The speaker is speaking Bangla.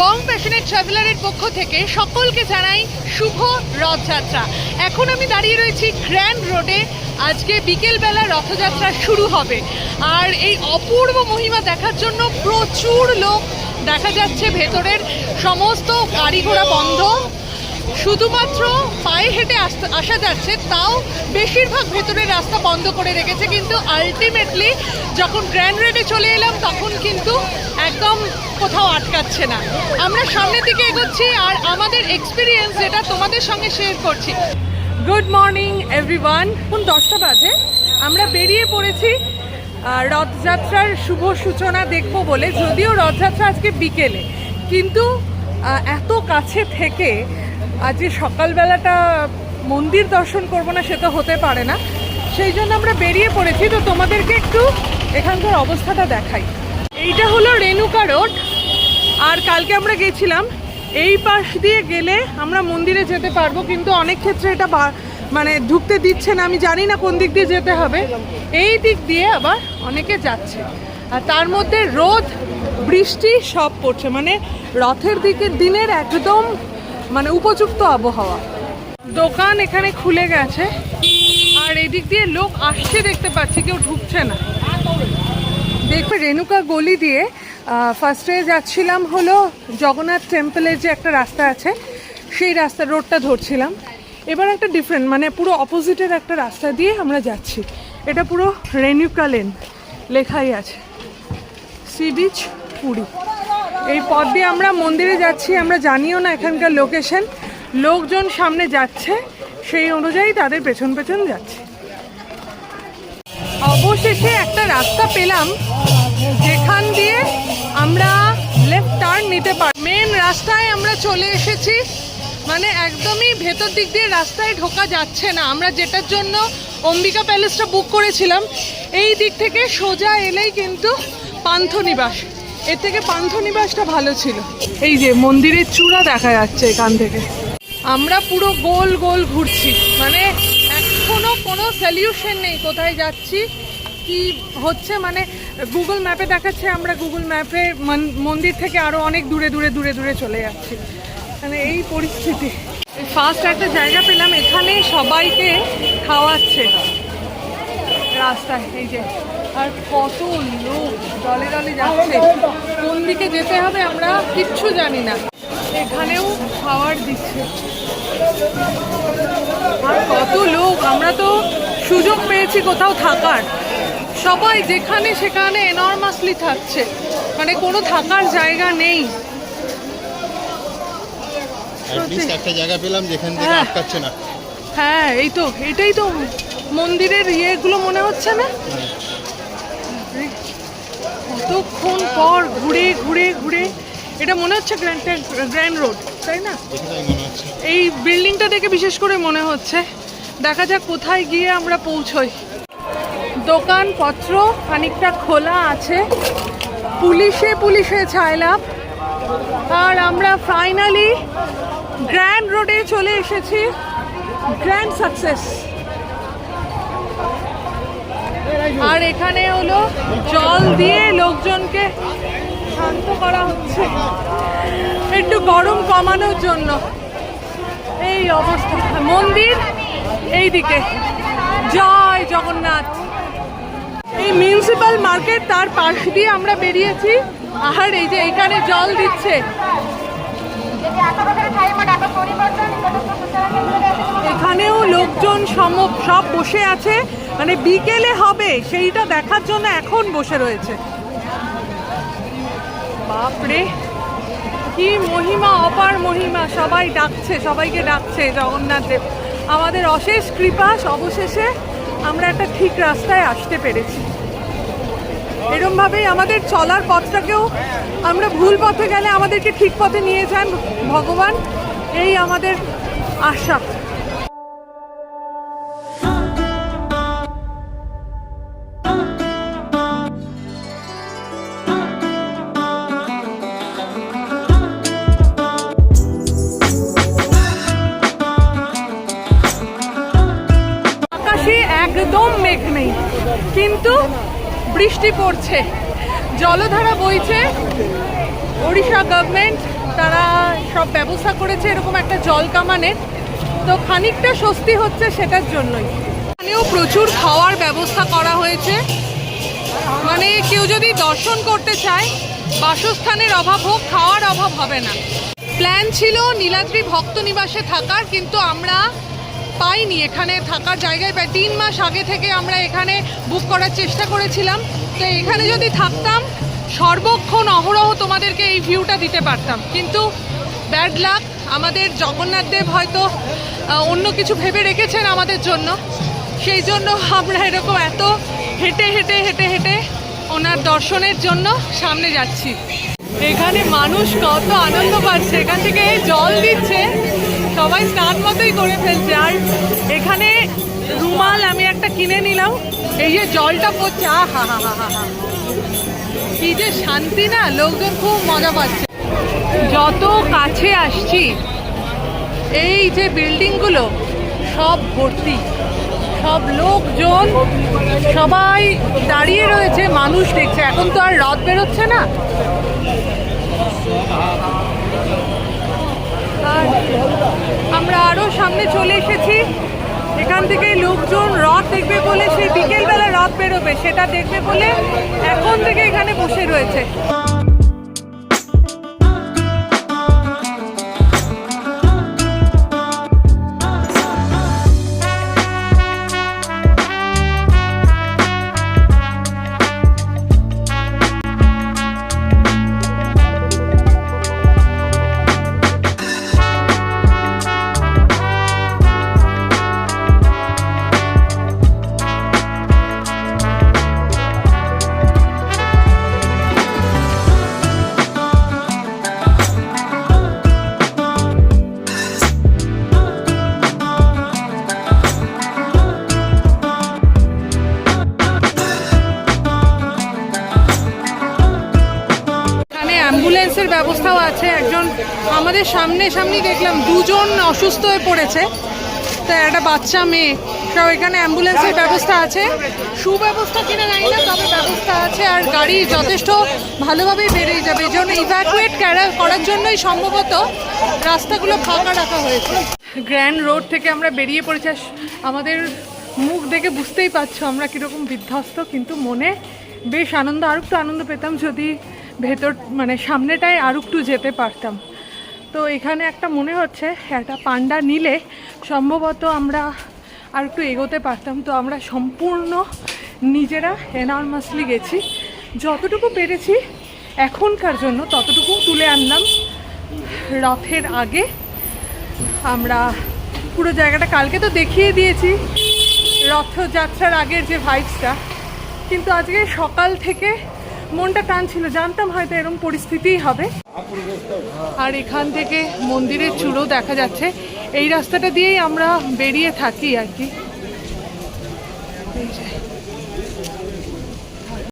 বং প্যাশনেট ট্রাভেলারের পক্ষ থেকে সকলকে জানাই শুভ রথযাত্রা। এখন আমি দাঁড়িয়ে রয়েছি গ্র্যান্ড রোডে আজকে বিকেলবেলা রথযাত্রা শুরু হবে। আর এই অপূর্ব মহিমা দেখার জন্য প্রচুর লোক দেখা যাচ্ছে ভেতরের। সমস্ত গাড়ি ঘোড়া বন্ধ। শুধুমাত্র পায়ে হেঁটে আসতে আসা যাচ্ছে, তাও বেশিরভাগ ভেতরের রাস্তা বন্ধ করে রেখেছে। কিন্তু আলটিমেটলি যখন গ্র্যান্ড রেডে চলে এলাম, তখন কিন্তু একদম কোথাও আটকাচ্ছে না। আমরা সামনের দিকে এগোচ্ছি আর আমাদের এক্সপিরিয়েন্স যেটা তোমাদের সঙ্গে শেয়ার করছি। গুড মর্নিং এভরিওয়ান এখন দশটা বাজে। আমরা বেরিয়ে পড়েছি রথযাত্রার শুভ সূচনা দেখব বলে। যদিও রথযাত্রা আজকে বিকেলে, কিন্তু এত কাছে থেকে আজকে সকালবেলাটা মন্দির দর্শন করব না, সে তো হতে পারে না। সেই জন্য আমরা বেরিয়ে পড়েছি, তো তোমাদেরকে একটু এখানকার অবস্থাটা দেখাই। এইটা হলো রেণুকা রোড, আর কালকে আমরা গেছিলাম, এই পাশ দিয়ে গেলে আমরা মন্দিরে যেতে পারব, কিন্তু অনেক ক্ষেত্রে এটা মানে ঢুকতে দিচ্ছে না, আমি জানি না কোন দিক দিয়ে যেতে হবে। এই দিক দিয়ে আবার অনেকে যাচ্ছে। আর তার মধ্যে রোদ, বৃষ্টি সব পড়ছে মানে রথের দিকে দিনের একদম মানে উপযুক্ত আবহাওয়া। দোকান এখানে খুলে গেছে, আর এদিক দিয়ে লোক আসছে দেখতে পাচ্ছি, কেউ ঢুকছে না। দেখবে রেণুকা গলি দিয়ে ফার্স্টে যাচ্ছিলাম হলো জগন্নাথ টেম্পলের যে একটা রাস্তা আছে, সেই রাস্তা রোডটা ধরছিলাম। এবার একটা ডিফারেন্ট মানে পুরো অপোজিটের একটা রাস্তা দিয়ে আমরা যাচ্ছি। এটা পুরো রেণুকা লেন লেখাই আছে। Sea beach Puri. এই পথ দিয়ে আমরা মন্দিরে যাচ্ছি, আমরা জানিও না এখানকার লোকেশন। লোকজন সামনে যাচ্ছে, সেই অনুযায়ী তাদের পেছন পেছন যাচ্ছে। অবশেষে একটা রাস্তা পেলাম, যেখান দিয়ে আমরা লেফট টার্ন নিতে পারি মেন রাস্তায় আমরা চলে এসেছি। মানে একদমই ভেতর দিক দিয়ে রাস্তায় ঢোকা যাচ্ছে না। আমরা যেটার জন্য অম্বিকা প্যালেসটা বুক করেছিলাম, এই দিক থেকে সোজা এলেই কিন্তু পান্থনিবাস। এর থেকে পান্থনিবাসটা ভালো ছিল। এই যে মন্দিরের চূড়া দেখা যাচ্ছে এখান থেকে। আমরা পুরো গোল গোল ঘুরছি। মানে এখনও কোনো সলিউশন নেই কোথায় যাচ্ছি, কি হচ্ছে। মানে গুগল ম্যাপে দেখাচ্ছে, আমরা গুগল ম্যাপে মন্দির থেকে আরও অনেক দূরে দূরে দূরে দূরে চলে যাচ্ছি। মানে এই পরিস্থিতি। ফার্স্ট একটা জায়গা পেলাম, এখানে সবাইকে খাওয়াচ্ছে। রাস্তায়, এই যে। আর কত লোক দলে দলে যাচ্ছে। কোন দিকে যেতে হবে আমরা কিচ্ছু জানি না। এখানেও খাওয়ার দিচ্ছে। আর কত লোক আমরা তো সুযোগ পেয়েছি কোথাও থাকার। সবাই যেখানে সেখানে এনর্মাসলি থাকছে। মানে কোনো থাকার জায়গা নেই। একটা জায়গা পেলাম যেখান থেকে হ্যাঁ। আটকাচ্ছে না। হ্যাঁ এই তো এটাই তো মন্দিরের ইয়েগুলো মনে হচ্ছে না? পর ঘুরে ঘুরে ঘুরে। এটা মনে হচ্ছে গ্র্যান্ড গ্র্যান্ড রোড তাই না? এই বিল্ডিংটা দেখে বিশেষ করে মনে হচ্ছে। দেখা যাক কোথায় গিয়ে আমরা পৌঁছই। দোকানপত্র খানিকটা খোলা আছে। পুলিশে পুলিশে ছাইলাম। আর আমরা ফাইনালি গ্র্যান্ড রোডে চলে এসেছি। গ্র্যান্ড সাকসেস আর এখানে হলো জল দিয়ে লোকজনকে শান্ত করা হচ্ছে। একটু গরম কমানোর জন্য। এই অবস্থা। মন্দির এই দিকে জয় জগন্নাথ। এই মিউনিসিপাল মার্কেট তার পাশ দিয়ে আমরা বেরিয়েছি। আর এই যে এখানে জল দিচ্ছে। এখানেও লোকজন সব বসে আছে। মানে বিকেলে হবে, সেইটা দেখার জন্য এখন বসে রয়েছে। বাপরে, কি মহিমা, অপার মহিমা, সবাই ডাকছে, সবাইকে ডাকছে জগন্নাথ দেব। আমাদের অশেষ কৃপা, অবশেষে আমরা একটা ঠিক রাস্তায় আসতে পেরেছি। এরমভাবেই আমাদের চলার পথটাকেও আমরা ভুল পথে গেলে আমাদেরকে ঠিক পথে নিয়ে যান ভগবান। এই আমাদের আশা। কিন্তু বৃষ্টি পড়ছে। জলধারা বইছে। ওড়িশা গভর্নমেন্ট তারা সব ব্যবস্থা করেছে এরকম একটা জল কামানের। তো খানিকটা স্বস্তি হচ্ছে সেটার জন্যই। এখানেও প্রচুর খাওয়ার ব্যবস্থা করা হয়েছে। মানে কেউ যদি দর্শন করতে চায়, বাসস্থানের অভাব হোক, খাওয়ার অভাব হবে না। প্ল্যান ছিল নীলাদ্রি ভক্ত নিবাসে থাকার, কিন্তু আমরা পাইনি। এখানে থাকার জায়গায় প্রায় তিন মাস আগে থেকে আমরা এখানে বুক করার চেষ্টা করেছিলাম। তো এখানে যদি থাকতাম, সর্বক্ষণ অহরহ তোমাদেরকে এই ভিউটা দিতে পারতাম। কিন্তু ব্যাড লাক আমাদের জগন্নাথ দেব হয়তো অন্য কিছু ভেবে রেখেছেন আমাদের জন্য। সেই জন্য আমরা এরকম এত হেঁটে হেঁটে হেঁটে হেঁটে ওনার দর্শনের জন্য সামনে যাচ্ছি। এখানে মানুষ কত আনন্দ পাচ্ছে। এখান থেকে জল দিচ্ছে। সবাই স্নান মতোই করে ফেলছে। আর এখানে রুমাল আমি একটা কিনে নিলাম। এই যে জলটা পড়ছে আ হা হা হা হা। কি যে শান্তি না, লোকজন খুব মজা পাচ্ছে। যত কাছে আসছি, এই যে বিল্ডিংগুলো, সব ভর্তি। সব লোকজন, সবাই দাঁড়িয়ে রয়েছে, মানুষ দেখছে। এখন তো আর রথ বেরোচ্ছে না। আর আমরা আরও সামনে চলে এসেছি। এখান থেকে লোকজন রথ দেখবে বলে সেই বিকেলবেলা রথ বেরোবে, সেটা দেখবে বলে এখন থেকে এখানে বসে রয়েছে। ব্যবস্থাও আছে। একজন আমাদের সামনে সামনে দেখলাম, দুজন অসুস্থ হয়ে পড়েছে। তা একটা বাচ্চা মেয়ে। সব এখানে অ্যাম্বুলেন্সের ব্যবস্থা আছে। সুব্যবস্থা কিনা জানি না, তবে ব্যবস্থা আছে আর গাড়ি যথেষ্ট ভালোভাবেই বেরিয়ে যাবে। এই জন্য ইভ্যাকুয়েট করার জন্যই সম্ভবত রাস্তাগুলো ফাঁকা রাখা হয়েছে। গ্র্যান্ড রোড থেকে আমরা বেরিয়ে পড়েছি। আমাদের মুখ দেখে বুঝতেই পারছ আমরা কীরকম বিধ্বস্ত, কিন্তু মনে বেশ আনন্দ আর একটু আনন্দ পেতাম যদি ভেতর মানে সামনেটায় আর একটু যেতে পারতাম। তো এখানে একটা মনে হচ্ছে, একটা পান্ডা নিলে সম্ভবত আমরা আর একটু এগোতে পারতাম। তো আমরা সম্পূর্ণ নিজেরা এনর্মাসলি গেছি। যতটুকু পেরেছি এখনকার জন্য ততটুকু তুলে আনলাম। রথের আগে আমরা পুরো জায়গাটা, কালকে তো দেখিয়ে দিয়েছি রথযাত্রার আগের যে ভাইবসটা কিন্তু আজকে সকাল থেকে মনটা টানছিল জানতাম হয়তো এরকম পরিস্থিতিই হবে। আর এখান থেকে মন্দিরের চূড়ো দেখা যাচ্ছে। এই রাস্তাটা দিয়েই আমরা বেরিয়ে থাকি আর কি। এই যে।